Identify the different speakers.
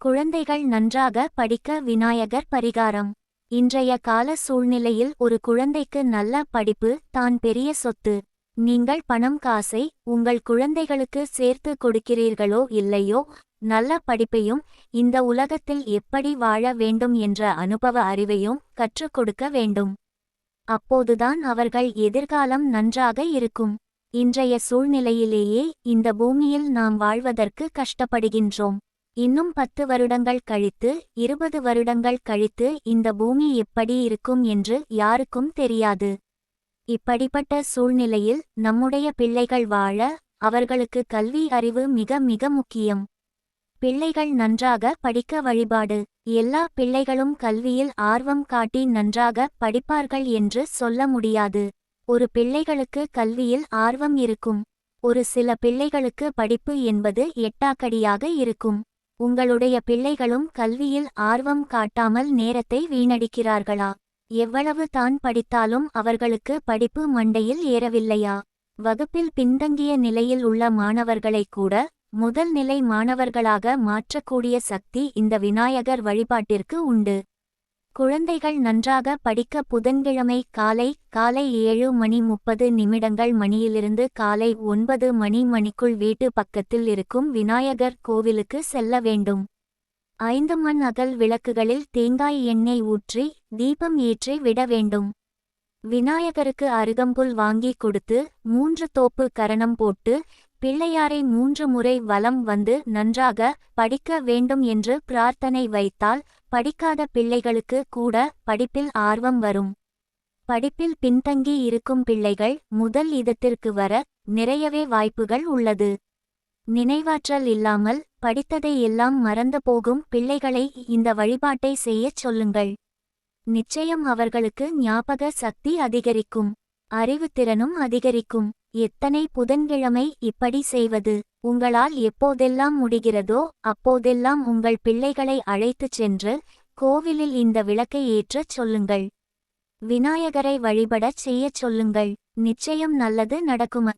Speaker 1: குழந்தைகள் நன்றாக படிக்க விநாயகர் பரிகாரம். இன்றைய கால சூழ்நிலையில் ஒரு குழந்தைக்கு நல்ல படிப்பு தான் பெரிய சொத்து. நீங்கள் பணம் காசை உங்கள் குழந்தைகளுக்கு சேர்த்து கொடுக்கிறீர்களோ இல்லையோ நல்ல படிப்பையும் இந்த உலகத்தில் எப்படி வாழ வேண்டும் என்ற அனுபவ அறிவையும் கற்றுக் கொடுக்க வேண்டும். அப்போதுதான் அவர்கள் எதிர்காலம் நன்றாக இருக்கும். இன்றைய சூழ்நிலையிலேயே இந்த பூமியில் நாம் வாழ்வதற்கு கஷ்டப்படுகின்றோம். இன்னும் பத்து வருடங்கள் கழித்து இருபது வருடங்கள் கழித்து இந்த பூமி எப்படி இருக்கும் என்று யாருக்கும் தெரியாது. இப்படிப்பட்ட சூழ்நிலையில் நம்முடைய பிள்ளைகள் வாழ அவர்களுக்கு கல்வி அறிவு மிக மிக முக்கியம். பிள்ளைகள் நன்றாக படிக்க வழிபாடு. எல்லா பிள்ளைகளும் கல்வியில் ஆர்வம் காட்டி நன்றாக படிப்பார்கள் என்று சொல்ல முடியாது. ஒரு பிள்ளைகளுக்கு கல்வியில் ஆர்வம் இருக்கும். ஒரு சில பிள்ளைகளுக்கு படிப்பு என்பது எட்டாக்கடியாக இருக்கும். உங்களுடைய பிள்ளைகளும் கல்வியில் ஆர்வம் காட்டாமல் நேரத்தை வீணடிக்கிறார்களா? எவ்வளவு தான் படித்தாலும் அவர்களுக்கு படிப்பு மண்டையில் ஏறவில்லையா? வகுப்பில் பின்தங்கிய நிலையில் உள்ள மாணவர்களை கூட முதல் நிலை மாணவர்களாக மாற்றக்கூடிய சக்தி இந்த விநாயகர் வழிபாட்டிற்கு உண்டு. குழந்தைகள் நன்றாக படிக்க புதன்கிழமை காலை காலை ஏழு மணி முப்பது நிமிடங்கள் மணியிலிருந்து காலை ஒன்பது மணி மணிக்குள் வீட்டு பக்கத்தில் இருக்கும் விநாயகர் கோவிலுக்கு செல்ல வேண்டும். ஐந்து மண் அகல் விளக்குகளில் தேங்காய் எண்ணெய் ஊற்றி தீபம் ஏற்றி விட வேண்டும். விநாயகருக்கு அருகம்புல் வாங்கி கொடுத்து மூன்று தோப்பு கரணம் போட்டு பிள்ளையாரை மூன்று முறை வலம் வந்து நன்றாக படிக்க வேண்டும் என்று பிரார்த்தனை வைத்தால் படிக்காத பிள்ளைகளுக்கு கூட படிப்பில் ஆர்வம் வரும். படிப்பில் பின்தங்கி இருக்கும் பிள்ளைகள் முதல் இதத்திற்கு வர நிறையவே வாய்ப்புகள் உள்ளது. நினைவாற்றல் இல்லாமல் படித்ததை எல்லாம் மறந்து போகும் பிள்ளைகளை இந்த வழிபாட்டை செய்யச் சொல்லுங்கள். நிச்சயம் அவர்களுக்கு ஞாபக சக்தி அதிகரிக்கும். அறிவுத்திறனும் அதிகரிக்கும். எத்தனை புதன்கிழமை இப்படி செய்வது? உங்களால் எப்போதெல்லாம் முடிகிறதோ அப்போதெல்லாம் உங்கள் பிள்ளைகளை அழைத்துச் சென்று கோவிலில் இந்த விளக்கை ஏற்றச் சொல்லுங்கள். விநாயகரை வழிபடச் செய்யச் சொல்லுங்கள். நிச்சயம் நல்லது நடக்கும